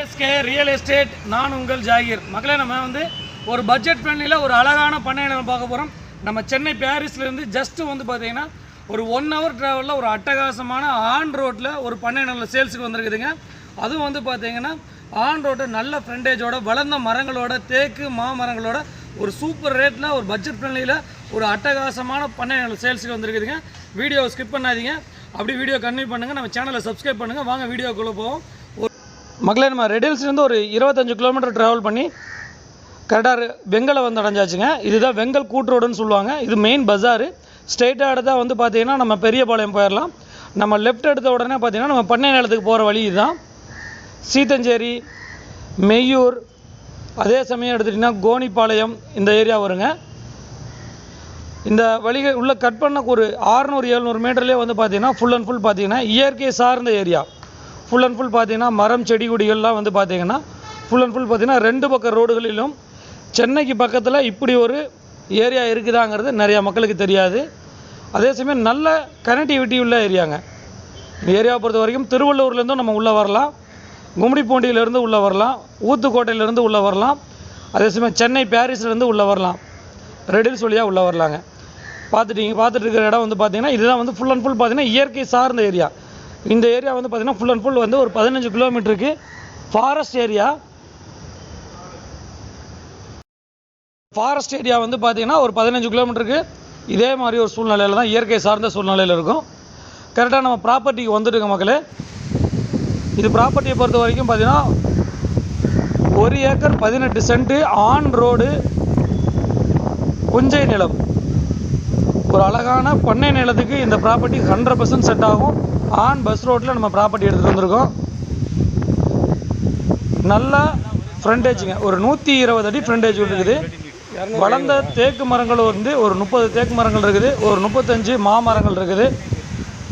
SK real estate நான் உங்கள் ஜாகிர். மக்களே நம்ம வந்து ஒரு பட்ஜெட் ஃப்ரெண்ட்லியில் ஒரு அழகான பண்ணை நம்ம பார்க்க போகிறோம் நம்ம சென்னை பாரிஸ்லேருந்து ஜஸ்ட்டு வந்து பார்த்தீங்கன்னா ஒரு ஒன் ஹவர் ட்ராவலில் ஒரு அட்டகாசமான ஆன் ரோட்டில் ஒரு பண்ணை நல்ல சேல்ஸுக்கு வந்திருக்குதுங்க. அதுவும் வந்து பார்த்தீங்கன்னா ஆன் ரோட்டு நல்ல ஃப்ரண்டேஜோட வளர்ந்த மரங்களோட தேக்கு மாமரங்களோட ஒரு சூப்பர் ரேட்டில் ஒரு பட்ஜெட் ஃப்ரெண்ட்லியில் ஒரு அட்டகாசமான பண்ணை நல்ல சேல்ஸுக்கு வந்திருக்குதுங்க. வீடியோ ஸ்கிப் பண்ணாதீங்க. அப்படி வீடியோ கன்வியூ பண்ணுங்கள் நம்ம சேனலை சப்ஸ்கிரைப் பண்ணுங்கள் வாங்க வீடியோக்குள்ளே போவோம். மக்களே நம்ம ரெடில்ஸ்லேருந்து ஒரு இருபத்தஞ்சு கிலோமீட்டர் ட்ராவல் பண்ணி கரெக்டாக வெங்கலை வந்து அடைஞ்சாச்சுங்க. இதுதான் வெங்கல் கூட்டுரோடுன்னு சொல்லுவாங்க. இது மெயின் பஜாரு ஸ்ட்ரெயிட்டாக எடுத்தால் வந்து பார்த்தீங்கன்னா நம்ம பெரியபாளையம் போயிடலாம் நம்ம லெஃப்ட் எடுத்த உடனே பார்த்தீங்கன்னா நம்ம பண்ணை நிலத்துக்கு போகிற வழி இதுதான். சீத்தஞ்சேரி மெய்யூர் அதே சமயம் எடுத்துட்டிங்கன்னா கோணிப்பாளையம் இந்த ஏரியா வருங்க. இந்த வழிகள் உள்ளே கட் பண்ண ஒரு 600 எழுநூறு மீட்டர்லேயே வந்து பார்த்தீங்கன்னா ஃபுல் அண்ட் ஃபுல் பார்த்தீங்கன்னா இயற்கை சார்ந்த ஏரியா ஃபுல் அண்ட் ஃபுல் பார்த்தீங்கன்னா மரம் செடி கொடிகள்லாம் வந்து பார்த்தீங்கன்னா ஃபுல் அண்ட் ஃபுல் பார்த்தீங்கன்னா ரெண்டு பக்கம் ரோடுகளிலும் சென்னைக்கு பக்கத்தில் இப்படி ஒரு ஏரியா இருக்குதாங்கிறது நிறையா மக்களுக்கு தெரியாது. அதே சமயம் நல்ல கனெக்டிவிட்டி உள்ள ஏரியாங்க. இந்த ஏரியாவை பொறுத்த வரைக்கும் திருவள்ளூர்லேருந்தும் நம்ம உள்ளே வரலாம். கும்மிடிப்பூண்டியிலேருந்து உள்ளே வரலாம். ஊத்துக்கோட்டையிலேருந்து உள்ளே வரலாம். அதே சமயம் சென்னை பாரிஸ்லேருந்து உள்ளே வரலாம். ரெடில்ஸ் வழியாக உள்ளே வரலாங்க. பார்த்துட்டீங்க பார்த்துட்டு இருக்கிற இடம் வந்து பார்த்தீங்கன்னா இதுதான் வந்து ஃபுல் அண்ட் ஃபுல் பார்த்தீங்கன்னா இயற்கை சார்ந்த ஏரியா. இந்த ஏரியா வந்து பார்த்தீங்கன்னா ஃபுல் அண்ட் ஃபுல் வந்து ஒரு பதினஞ்சு கிலோமீட்டருக்கு ஃபாரஸ்ட் ஏரியா ஃபாரஸ்ட் ஏரியா வந்து பார்த்தீங்கன்னா ஒரு பதினஞ்சு கிலோமீட்டருக்கு இதே மாதிரி ஒரு சூழ்நிலையில் தான் இயற்கை சார்ந்த சூழ்நிலையில் இருக்கும். கரெக்டாக நம்ம ப்ராப்பர்ட்டிக்கு வந்துட்டுங்க மக்களே. இது ப்ராப்பர்ட்டியை பொறுத்த வரைக்கும் பார்த்தீங்கன்னா ஒரு ஏக்கர் பதினெட்டு சென்ட்டு ஆன் ரோடு புஞ்சை நிலம். ஒரு அழகான பண்ணை நிலத்துக்கு இந்த ப்ராப்பர்ட்டி ஹண்ட்ரட் பர்சன்ட் செட் ஆகும். ஆன் பஸ் ரோட்டில் நம்ம ப்ராப்பர்ட்டி எடுத்துகிட்டு வந்திருக்கோம். நல்லா ஃப்ரண்டேஜுங்க ஒரு நூற்றி இருபது அடி ஃப்ரண்டேஜ் இருக்குது வளர்ந்த தேக்கு மரங்கள் வந்து ஒரு முப்பது தேக்கு மரங்கள் இருக்குது. ஒரு முப்பத்தஞ்சு மாமரங்கள் இருக்குது.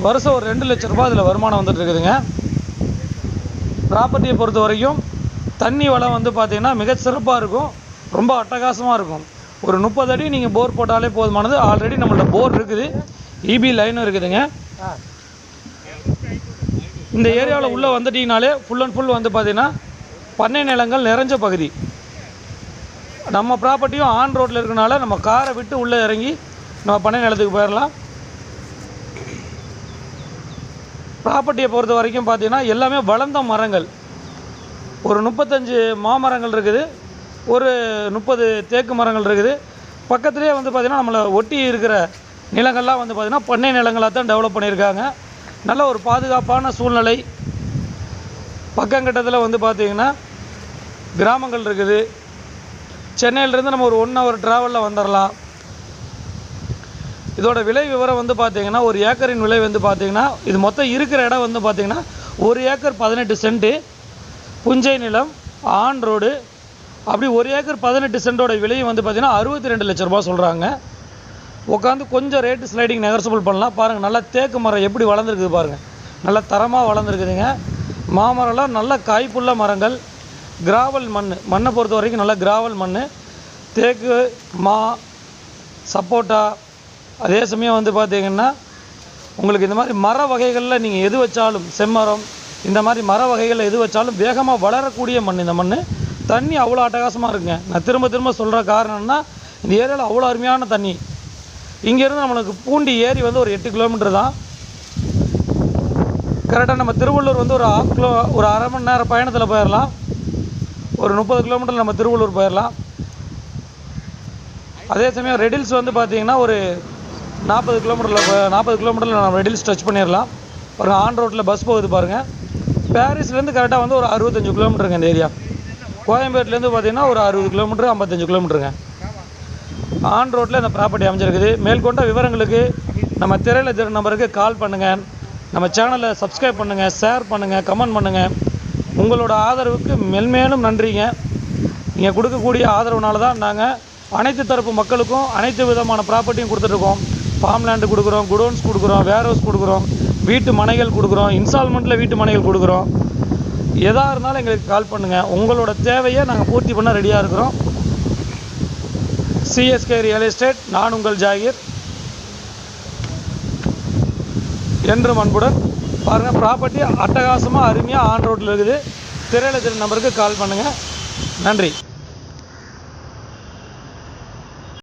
வருஷம் ஒரு ரெண்டு லட்ச ரூபாய் அதில் வருமானம் வந்துட்டு இருக்குதுங்க. ப்ராப்பர்ட்டியை பொறுத்த வரைக்கும் தண்ணி வளம் வந்து பார்த்திங்கன்னா மிக சிறப்பாக இருக்கும். ரொம்ப அட்டகாசமாக இருக்கும். ஒரு முப்பது அடி நீங்கள் போர் போட்டாலே போதுமானது. ஆல்ரெடி நம்மள்ட்ட போர் இருக்குது. இபி லைனும் இருக்குதுங்க. இந்த ஏரியாவில் உள்ளே வந்துட்டீங்கனாலே ஃபுல் அண்ட் ஃபுல் வந்து பார்த்தீங்கன்னா பண்ணை நிலங்கள் நிறைஞ்ச பகுதி. நம்ம ப்ராப்பர்ட்டியும் ஆன் ரோட்டில் இருக்கனால நம்ம காரை விட்டு உள்ளே இறங்கி நம்ம பண்ணை நிலத்துக்கு போயிடலாம் ப்ராப்பர்ட்டியை பொறுத்த வரைக்கும் பார்த்தீங்கன்னா எல்லாமே வளர்ந்த மரங்கள். ஒரு முப்பத்தஞ்சு மாமரங்கள் இருக்குது. ஒரு முப்பது தேக்கு மரங்கள் இருக்குது. பக்கத்துலேயே வந்து பார்த்திங்கன்னா நம்மளை ஒட்டி இருக்கிற நிலங்கள்லாம் வந்து பார்த்திங்கன்னா பண்ணை நிலங்களாக தான் டெவலப் பண்ணியிருக்காங்க. நல்ல ஒரு பாதுகாப்பான சூழ்நிலை. பக்கங்கட்டத்தில் வந்து பார்த்திங்கன்னா கிராமங்கள் இருக்குது. சென்னையிலேருந்து நம்ம ஒரு ஒன் ஹவர் ட்ராவலில் வந்துடலாம் இதோட விலை விவரம் வந்து பார்த்திங்கன்னா ஒரு ஏக்கரின் விலை வந்து பார்த்தீங்கன்னா இது மொத்தம் இருக்கிற இடம் வந்து பார்த்திங்கன்னா ஒரு ஏக்கர் பதினெட்டு சென்ட்டு. புஞ்சை நிலம் ஆன் ரோடு அப்படி ஒரு ஏக்கர் பதினெட்டு சென்டோட விலையும் வந்து பார்த்தீங்கன்னா அறுபத்தி ரெண்டு லட்ச ரூபா சொல்கிறாங்க உட்காந்து கொஞ்சம் ரேட்டு ஸ்லைடிங் நெகர்சபிள் பண்ணலாம். பாருங்கள் நல்லா தேக்கு மரம் எப்படி வளர்ந்துருக்குது பாருங்கள் நல்லா தரமாக வளர்ந்துருக்குதுங்க. மாமரம்லாம் நல்ல காய்ப்புள்ள மரங்கள். கிராவல் மண் மண்ணை பொறுத்த வரைக்கும் நல்ல கிராவல் மண் தேக்கு மா சப்போட்டா. அதே சமயம் வந்து பார்த்திங்கன்னா உங்களுக்கு இந்த மாதிரி மர வகைகளில் நீங்கள் எது வச்சாலும் செம்மரம் இந்த மாதிரி மர வகைகளில் எது வச்சாலும் வேகமாக வளரக்கூடிய மண் இந்த மண் தண்ணி அவ்வளோ அட்டகாசமாக இருக்குங்க. நான் திரும்ப திரும்ப சொல்கிற காரணம்னா இந்த ஏரியாவில் அவ்வளோ அருமையான தண்ணி. இங்கேருந்து நம்மளுக்கு பூண்டி ஏரி வந்து ஒரு எட்டு கிலோமீட்டர் தான். கரெக்டாக நம்ம திருவள்ளூர் வந்து ஒரு ஆஃப் கிலோ ஒரு அரை மணி நேரம் பயணத்தில் போயிடலாம் ஒரு முப்பது கிலோமீட்டர் நம்ம திருவள்ளூர் போயிடலாம் அதே சமயம் ரெடில்ஸ் வந்து பார்த்தீங்கன்னா ஒரு நாற்பது கிலோமீட்டரில் நாற்பது கிலோமீட்டரில் நம்ம ரெடில்ஸ் டச் பண்ணிடலாம் பாருங்கள் ஆன் ரோட்டில் பஸ் போகுது பாருங்கள் பாரிஸ்லேருந்து கரெக்டாக வந்து ஒரு அறுபத்தஞ்சு கிலோமீட்டருங்க இந்த ஏரியா கோயம்பேட்லேருந்து பார்த்தீங்கன்னா ஒரு அறுபது கிலோமீட்டர் ஐம்பத்தஞ்சு கிலோமீட்டருங்க ஆன் ரோட்டில் இந்த ப்ராப்பர்ட்டி அமைஞ்சிருக்குது. மேற்கொண்ட விவரங்களுக்கு நம்ம திரையில் திரு நம்பருக்கு கால் பண்ணுங்கள் நம்ம சேனலை சப்ஸ்கிரைப் பண்ணுங்கள் ஷேர் பண்ணுங்கள் கமெண்ட் பண்ணுங்கள் உங்களோட ஆதரவுக்கு மென்மேலும் நன்றிங்க. நீங்கள் கொடுக்கக்கூடிய ஆதரவுனால தான் நாங்கள் அனைத்து தரப்பு மக்களுக்கும் அனைத்து விதமான ப்ராப்பர்ட்டியும் கொடுத்துட்ருக்கோம் ஃபார்ம் லேண்டு கொடுக்குறோம் குடோன்ஸ் கொடுக்குறோம் வேர் ஹவுஸ் கொடுக்குறோம் வீட்டு மனைகள் கொடுக்குறோம் இன்ஸ்டால்மெண்ட்டில் வீட்டு மனைகள் கொடுக்குறோம். எதாக இருந்தாலும் எங்களுக்கு கால் பண்ணுங்கள் உங்களோட தேவையை நாங்கள் பூர்த்தி பண்ண ரெடியாக இருக்கிறோம். சிஎஸ்கே ரியல் எஸ்டேட் நான் உங்கள் ஜாகிர். என்றும் அன்புடன் பாருங்கள் ப்ராப்பர்ட்டி அட்டகாசமாக அருமையாக ஆன் ரோட்டில் இருக்குது. திரையில நம்பருக்கு கால் பண்ணுங்கள் நன்றி.